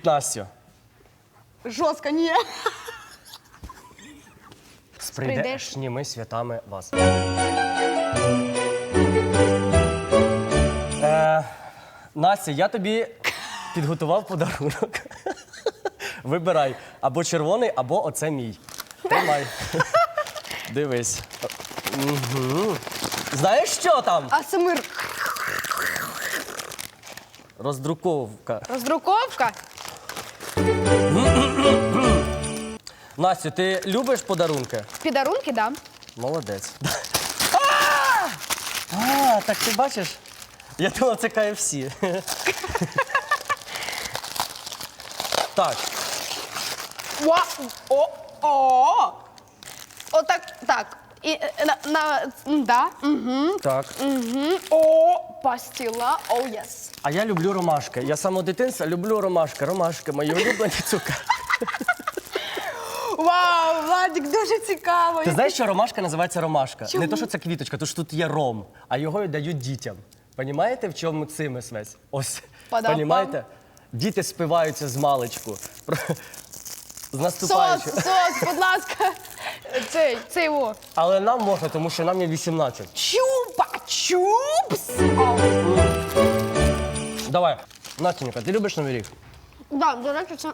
Привіт, Настю. Жорстко, ні. З прийдешніми святами вас. Е, Настя, я тобі підготував подарунок. Вибирай або червоний, або оце мій. Тримай. Дивись. Угу. Знаєш, що там? А це мир. Роздруковка. Роздруковка? Настю, ти любиш подарунки? Підарунки, да. Молодець. А, так ти бачиш? Я думав, це KFC. Так, Ва. О. О. Отак, так. І е, на, на м, да. Угу. так. Угу. О, пастіла. О, єс. А я люблю ромашки. Я з самого дитинства люблю ромашки. Ромашки мої улюблені цукер. Вау, Владик, дуже цікаво. Ти знаєш, що ромашка називається ромашка? Чому? Не то, що це квіточка, то що тут є ром, а його дають дітям. Понімаєте, в чому цимис весь? Ось. Понімаєте? Діти спиваються з маличку. З Сос, наступаючим. сос, будь ласка. Цей, цей во. Але нам можна, тому що нам є 18. Чупа чупс. Давай, Настенька, ти любиш новий рік? Да, до речі, це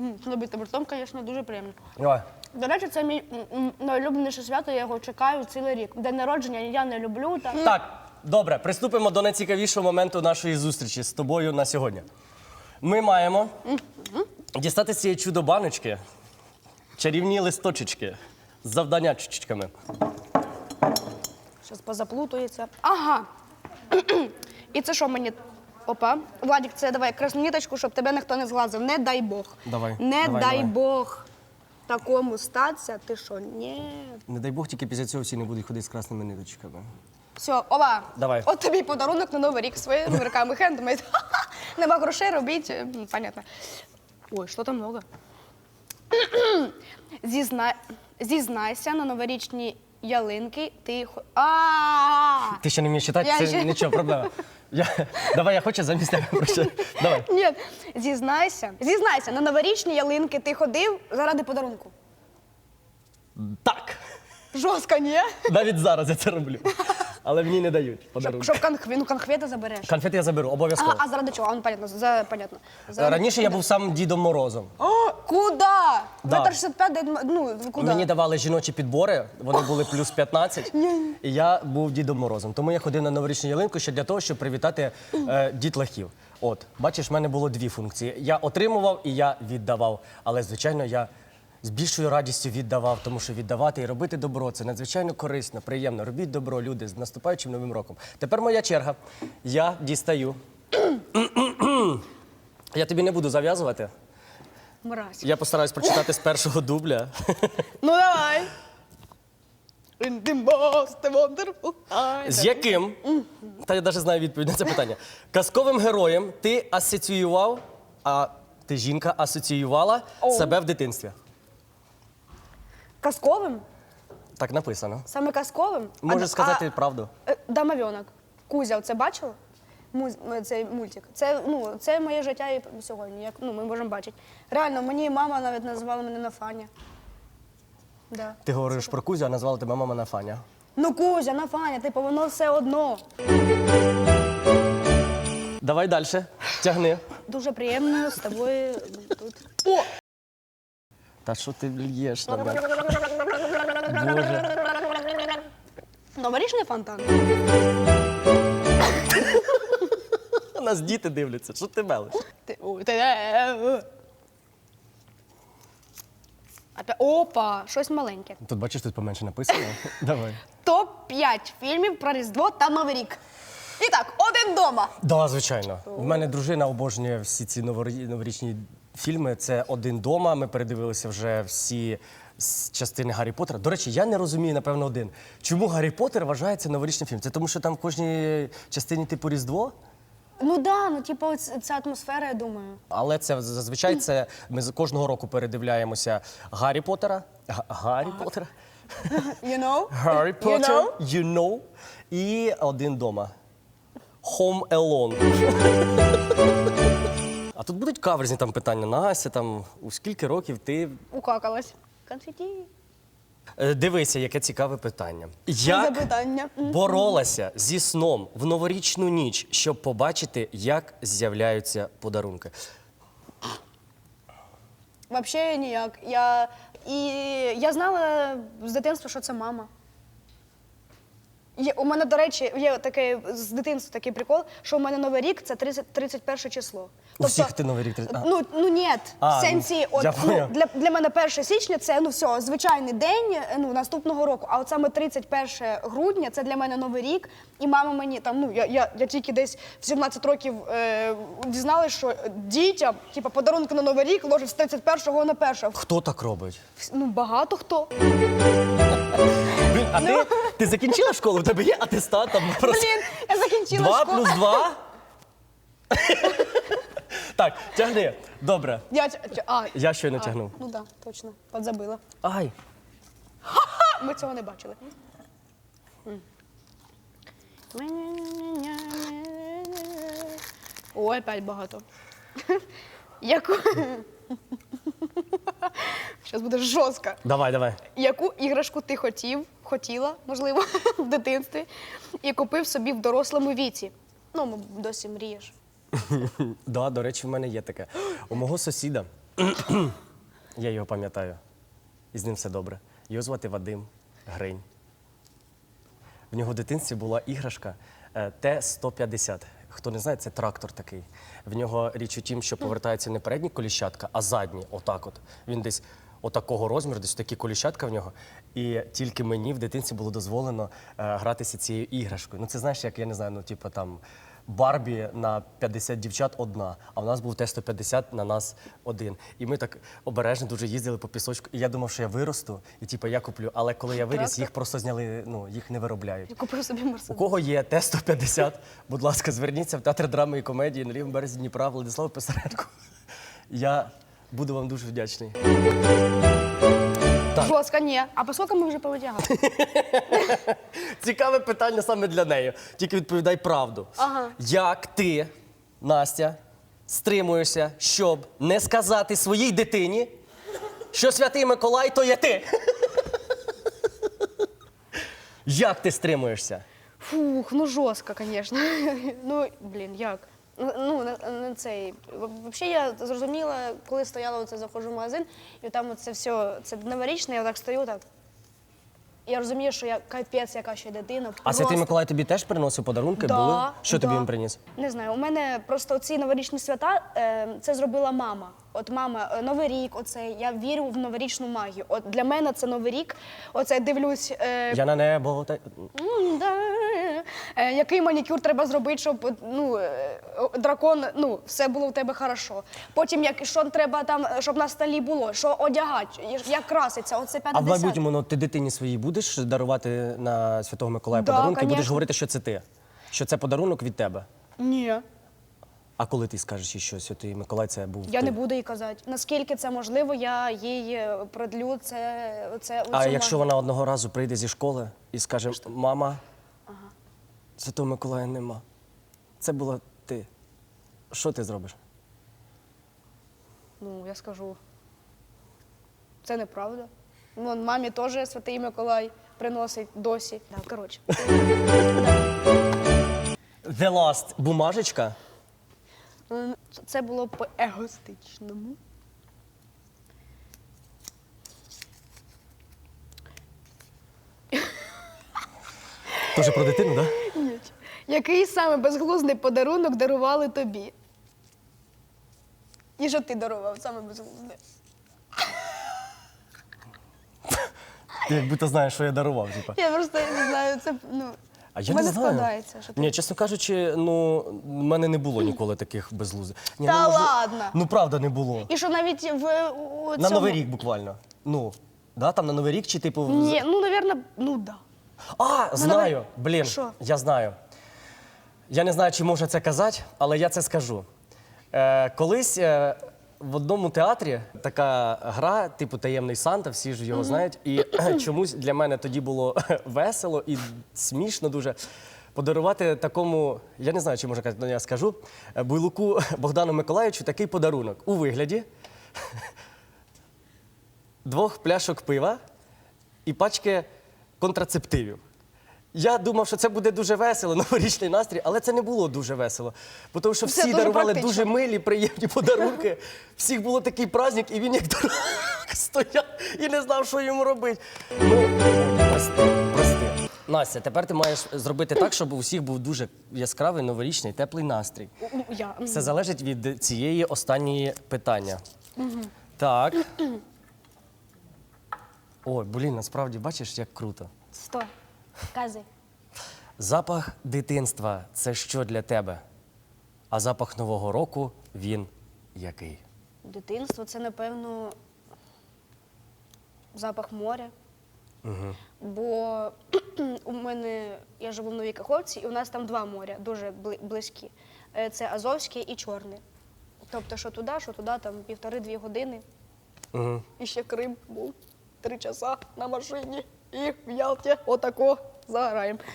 м, набити бортом, звісно, дуже приємно. Давай. До речі, це мій м, м, найулюбленіше свято, я його чекаю цілий рік. День народження я не люблю. Та... Так, добре, приступимо до найцікавішого моменту нашої зустрічі з тобою на сьогодні. Ми маємо дістати з цієї чудо баночки чарівні листочечки з завданнячками. Щас позаплутується. Ага. І це що мені? Опа. Владик, це давай красну ніточку, щоб тебе ніхто не зглазив. Не дай Бог. Давай, Не давай, дай давай. Бог такому статися. Ти що? Ні. Не дай Бог, тільки після цього всі не будуть ходити з красними ниточками. Все, опа. Давай. От тобі подарунок на Новий рік своїми руками хендмейд. Нема грошей, робіть. М, Понятно. Ой, що там много. Зізна... Зізнайся на новорічні ялинки. Ти хо- а Ти ще не вмієш читати, Я це ще- нічого, проблема. Я... Давай, я хочу замість тебе прочитати. Давай. Ні, зізнайся. Зізнайся, на новорічні ялинки ти ходив заради подарунку. Так. Жорстко, ні? Навіть зараз я це роблю. Але мені не дають Щоб, подарунки. щоб конхві, ну, конхвети забереш. Конфети я заберу, обов'язково. А, а заради чого? А, ну, понятно, за, понятно. Заради... Раніше я був сам Дідом Морозом. О, куда? Да. Метр 65, де- ну, куди? Мені давали жіночі підбори, вони були плюс 15, і я був Дідом Морозом. Тому я ходив на новорічну ялинку ще для того, щоб привітати е, дітлахів. От, бачиш, в мене було дві функції. Я отримував і я віддавав. Але, звичайно, я з більшою радістю віддавав, тому що віддавати і робити добро це надзвичайно корисно, приємно. Робіть добро, люди, з наступаючим новим роком. Тепер моя черга. Я дістаю. Я тобі не буду зав'язувати. Мразь. Я постараюсь прочитати з першого дубля. Ну давай. In the most wonderful time. З яким, та я навіть знаю відповідь на це питання, казковим героєм ти асоціював, а ти жінка асоціювала Оу. себе в дитинстві. Казковим? Так написано. Саме казковим? Можеш А- сказати а- правду. Е, Домовенок. Кузя, це бачила? Муз... ну, Цей мультик. Це, ну, це моє життя і сьогодні. Як, ну, ми можемо бачити. Реально, мені мама навіть називала мене Нафаня. Да. Ти говориш про Кузю, а назвала тебе мама Нафаня. Ну, Кузя, Нафаня, типу, воно все одно. Давай далі. Тягни. Дуже приємно з тобою тут. О! Та що ти л'єш мене? Боже. Новорічний фонтан. Нас діти дивляться. Що ти мелиш? Ти, ой, ти, е, е. Опя- Опа, щось маленьке. Тут бачиш, тут поменше написано. Давай. Топ-5 фільмів про Різдво та Новий рік. І так, один дома. Да, звичайно. У мене дружина обожнює всі ці новорі- новорічні фільми. Це один дома. Ми передивилися вже всі частини Гаррі Поттера. До речі, я не розумію, напевно, один. Чому Гаррі Поттер вважається новорічним фільмом? Це тому, що там в кожній частині типу Різдво? Ну да, ну типу, ця атмосфера, я думаю. Але це зазвичай це ми з- кожного року передивляємося Гаррі Поттера. Га- Гаррі Поттера. You know? Гаррі You Поттер. know? You know. І один дома. Home Alone. А тут будуть каверзні там питання. Настя, там у скільки років ти. Укакалась. Конфеті. Е, Дивися, яке цікаве питання. Як? Боролася зі сном в новорічну ніч, щоб побачити, як з'являються подарунки? Взагалі ніяк. Я, і я знала з дитинства, що це мама. Є, у мене, до речі, є таке з дитинства такий прикол, що у мене Новий рік це 30, 31 число. У всіх ти Новий рік 30. Ну, ну ні, А, в сенсі, ну, от, я ну, поняв. для, для мене 1 січня це ну все, звичайний день ну, наступного року. А от саме 31 грудня це для мене Новий рік. І мама мені там, ну я, я, я тільки десь в 17 років е, дізналась, що дітям, типу, подарунки на Новий рік ложать з 31 на 1. Хто так робить? Ну, багато хто. А ти, ти закінчила школу? У тебе є атестат там просто. Блін, я закінчила Два школу. плюс два? так, тягни. Добре. Я, тя- тя- а, Я щойно а, тягнув. Ну так, да, точно. Подзабила. Ай. А, ми цього не бачили. Ой, опять багато. Яку. Зараз буде жорстко. Давай, давай. Яку іграшку ти хотів, хотіла, можливо, в дитинстві, і купив собі в дорослому віці? Ну, м, досі мрієш. Да, до речі, в мене є таке. У мого сусіда, я його пам'ятаю, і з ним все добре. Його звати Вадим Гринь. В нього в дитинстві була іграшка е, Т-150. Хто не знає, це трактор такий. В нього річ у тім, що повертається не передні коліщатка, а задні. Отак от. Він десь отакого розміру, десь такі коліщатка в нього. І тільки мені в дитинці було дозволено е, гратися цією іграшкою. Ну, це знаєш, як я не знаю, ну, типу там. Барбі на 50 дівчат одна, а в нас був Т-150 на нас один. І ми так обережно дуже їздили по пісочку. І я думав, що я виросту, і типу я куплю. Але коли я виріс, їх просто зняли, ну їх не виробляють. Я купив собі У кого є Т-150, будь ласка, зверніться в театр драми і комедії на лівому березі Дніпра Владислав Писаренко. Я буду вам дуже вдячний. Так. Жорстко, ні. А по скільки ми вже повитягали? Цікаве питання саме для неї. Тільки відповідай правду. Ага. Як ти, Настя, стримуєшся, щоб не сказати своїй дитині, що святий Миколай то є ти? Як ти стримуєшся? Фух, ну жорстко, звісно. ну, блін, як? Ну, Ну, не, не цей. Взагалі, я зрозуміла, коли стояла, оце заходжу в магазин, і там це все, це новорічне, я так стою так. Я розумію, що я капець, яка ще дитина. А просто. святий Миколай тобі теж приносив подарунки? Да, Були? Що тобі він приніс? Не знаю, у мене просто ці новорічні свята е, це зробила мама. От мама, е, Новий рік, оцей, я вірю в новорічну магію. От для мене це Новий рік. Оце дивлюсь. Е, Я на небо. Та... Е, Який манікюр треба зробити, щоб ну, е, дракон, ну, все було в тебе хорошо. Потім, як, що треба там, щоб на столі було, що одягати, як краситься, оце А в майбутньому ну, ти дитині своїй будеш дарувати на Святого Миколая Да, подарунки і будеш говорити, що це ти. Що це подарунок від тебе. Ні. А коли ти скажеш їй, що Святий Миколай це був Я ти? не буду їй казати. Наскільки це можливо, я їй е, продлю це. це А якщо вона одного разу прийде зі школи і скаже: Мама, Святого Миколая нема. Це була ти. Що ти зробиш? Ну, я скажу. Це неправда. Вон, мамі теж святий Миколай приносить досі. Да, коротше. The Last бумажечка. Ну, Це було по егостичному. Теж про дитину, так? Да? Який саме безглуздий подарунок дарували тобі? І що ти дарував саме безглуздий? Ти як будто знаєш, що я дарував. Типа. Я просто не знаю, це ну. А я в мене не знаю. складається. Що ти... Ні, чесно кажучи, ну в мене не було ніколи таких безлузих. Ні, Та ну, може- ладно. Ну правда не було. І що навіть в у, На цьому... Новий рік буквально. Ну, да, там на Новий рік чи типу. в- Ні, ну, навірно, ну да. А, знаю. Блін, Що? я знаю. Я не знаю, чи можна це казати, але я це скажу. Е, колись е, в одному театрі така гра, типу таємний Санта, всі ж його знають. І чомусь для мене тоді було весело і смішно дуже. подарувати такому, я не знаю, чи можна казати, але я скажу, е, Буйлуку Богдану Миколаївичу такий подарунок у вигляді двох пляшок пива і пачки контрацептивів. Я думав, що це буде дуже весело, новорічний настрій, але це не було дуже весело. Бо Тому що всі дарували практично. дуже милі, приємні подарунки. Всіх було такий праздник, і він як дурак стояв і не знав, що йому робити. Ну, прости, прости. Настя, тепер ти маєш зробити так, щоб у всіх був дуже яскравий, новорічний, теплий настрій. Ну, Я. Все залежить від цієї останньої питання. Так. Ой, блін, насправді бачиш, як круто. Сто. Кази. Запах дитинства це що для тебе? А запах Нового року він який? Дитинство це, напевно, запах моря. Бо у мене я живу в Новій Каховці, і у нас там два моря дуже близькі. Е, Це Азовське і Чорне. Тобто, що туди, що туди, там півтори-дві години. Угу. І ще Крим був три часа на машині. І в Ялті отако заграємо.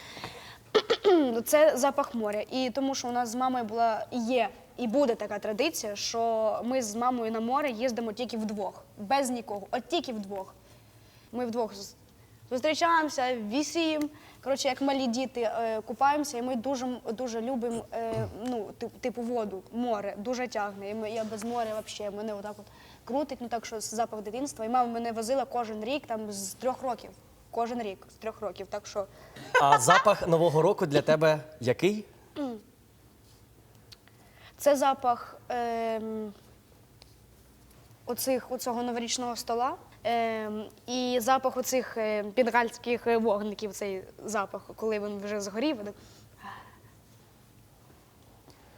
Ну, Це запах моря. І тому, що у нас з мамою була є і буде така традиція, що ми з мамою на море їздимо тільки вдвох, без нікого, от тільки вдвох. Ми вдвох зустрічаємося, вісім. Коротше, як малі діти е, купаємося, і ми дуже, дуже любимо е, ну, типу воду, море, дуже тягне. І ми, я без моря взагалі мене отак от крутить, ну так що запах дитинства. І мама мене возила кожен рік там з трьох років. Кожен рік з трьох років. Так що А запах Нового року для тебе який? Це запах ем, оцих, оцього новорічного стола ем, і запах оцих е, бенгальських е, вогників, цей запах, коли він вже згорів. він-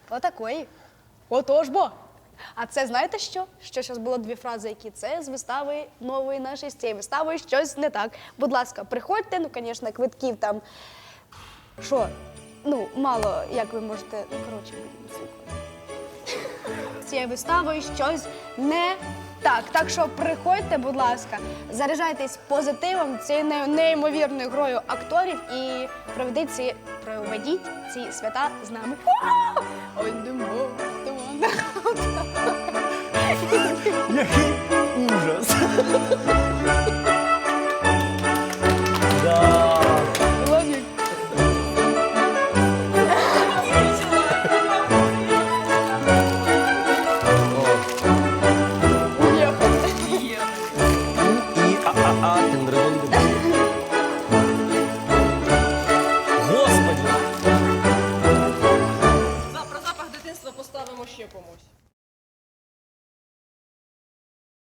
Отакої. Отож бо. А це знаєте що? Що зараз було дві фрази, які це з вистави нової нашої з цієї вистави щось не так. Будь ласка, приходьте, ну, звісно, квитків там. Що? Ну, мало, як ви можете. Ну, коротше, з цією виставою щось не так. Так що приходьте, будь ласка, заряджайтесь позитивом цією неймовірною грою акторів і проведіть ці, проведіть ці свята з нами. Ой, не можу. Який ужас.